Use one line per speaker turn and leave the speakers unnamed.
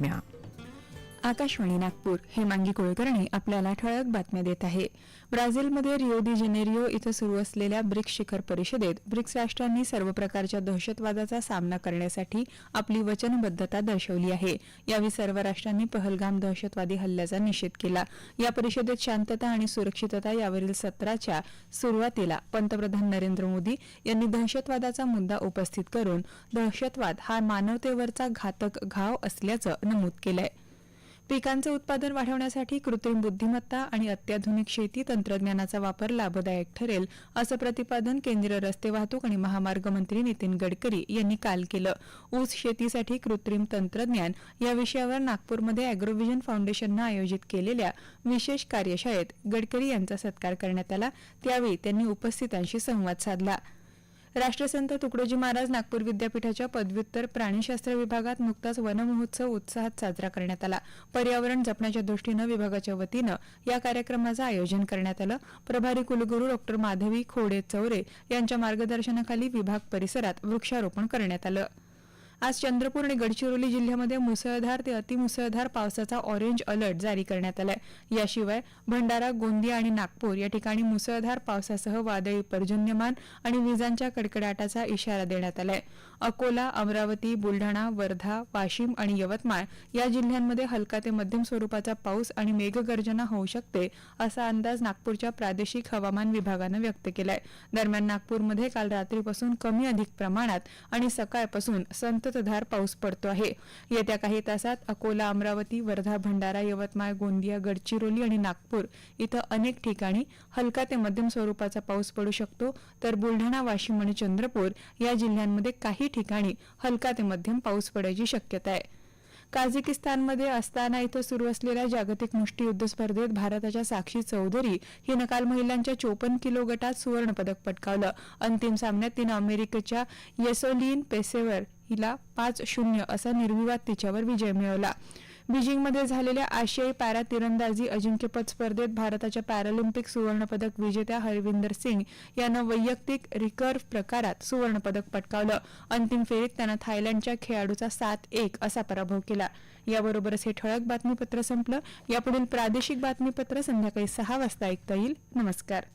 Yeah. Akashvani Nagpur Hemangi Kulkarni आपल्याला ठळक बातम्या देत आहे ब्राझीलमध्ये रिओ दि जेनेरिओ इथं सुरू असलेल्या ब्रिक्स शिखर परिषदेत ब्रिक्स राष्ट्रांनी सर्व प्रकारच्या दहशतवादाचा सामना करण्यासाठी आपली वचनबद्धता दर्शवली आहे यावेळी सर्व राष्ट्रांनी पहलगाम दहशतवादी हल्ल्याचा निषेध केला या परिषदेत शांतता आणि सुरक्षितता यावरील सत्राच्या सुरुवातीला पंतप्रधान नरेंद्र मोदी यांनी दहशतवादाचा मुद्दा उपस्थित करून दहशतवाद हा मानवतेवरचा घातक घाव असल्याचं नमूद केलं आहे पिकांचं उत्पादन वाढवण्यासाठी कृत्रिम बुद्धिमत्ता आणि अत्याधुनिक शेती तंत्रज्ञानाचा वापर लाभदायक ठरेल असं प्रतिपादन केंद्रीय रस्ते वाहतूक आणि महामार्ग मंत्री नितीन गडकरी यांनी काल केलं ऊस शेतीसाठी कृत्रिम तंत्रज्ञान या विषयावर नागपूरमध्ये अॅग्रोव्हिजन फाउंडेशननं आयोजित केलेल्या विशेष कार्यशाळेत गडकरी यांचा सत्कार करण्यात आला त्यावेळी त्यांनी उपस्थितांशी संवाद साधला राष्ट्रसंत तुकडोजी महाराज नागपूर विद्यापीठाच्या पदव्युत्तर प्राणीशास्त्र विभागात नुकताच वनमहोत्सव उत्साहात साजरा करण्यात आला पर्यावरण जपण्याच्या दृष्टीनं विभागाच्या वतीनं या कार्यक्रमाचं आयोजन करण्यात आलं प्रभारी कुलगुरू डॉ माधवी खोडे चौरे यांच्या मार्गदर्शनाखाली विभाग परिसरात वृक्षारोपण करण्यात आलं आज चंद्रपूर आणि गडचिरोली जिल्ह्यामध्ये मुसळधार ते अतिमुसळधार पावसाचा ऑरेंज अलर्ट जारी करण्यात आलाय याशिवाय भंडारा गोंदिया आणि नागपूर या ठिकाणी मुसळधार पावसासह वादळी पर्जन्यमान आणि विजांच्या कडकडाटाचा इशारा देण्यात आलाय अकोला अमरावती बुलढाणा वर्धा वाशिम आणि यवतमाळ या जिल्ह्यांमध्ये हलका ते मध्यम स्वरूपाचा पाऊस आणि मेघगर्जना होऊ शकते असा अंदाज नागपूरच्या प्रादेशिक हवामान विभागानं व्यक्त केलाय दरम्यान नागपूरमध्ये काल रात्रीपासून कमी अधिक प्रमाणात आणि सकाळपासून संत संततधार पाऊस पडतो आहे येत्या काही तासात अकोला अमरावती वर्धा भंडारा यवतमाळ गोंदिया गडचिरोली आणि नागपूर इथं अनेक ठिकाणी हलका ते मध्यम स्वरूपाचा पाऊस पडू शकतो तर बुलढाणा वाशिम आणि चंद्रपूर या जिल्ह्यांमध्ये काही ठिकाणी हलका ते मध्यम पाऊस पडायची शक्यता आहे काझिकिस्तानमध्ये अस्ताना इथं सुरू असलेल्या जागतिक मुष्टीयुद्ध स्पर्धेत भारताच्या साक्षी चौधरी हिनं काल महिलांच्या चोपन्न किलो गटात सुवर्णपदक पटकावलं अंतिम सामन्यात तिनं अमेरिकेच्या येसोलीन पेसेवर हिला पाच शून्य असा निर्विवाद तिच्यावर विजय मिळवला बीजिंगमध्ये झालेल्या आशियाई पॅरा तिरंदाजी अजिंक्यपद स्पर्धेत भारताच्या पॅरालिम्पिक सुवर्णपदक विजेत्या हरविंदर सिंग यानं वैयक्तिक रिकर्व्ह प्रकारात सुवर्णपदक पटकावलं अंतिम फेरीत त्यानं थायलंडच्या खेळाडूचा सात एक असा पराभव केला याबरोबरच हे ठळक बातमीपत्र संपलं यापुढील प्रादेशिक बातमीपत्र संध्याकाळी सहा वाजता ऐकता येईल नमस्कार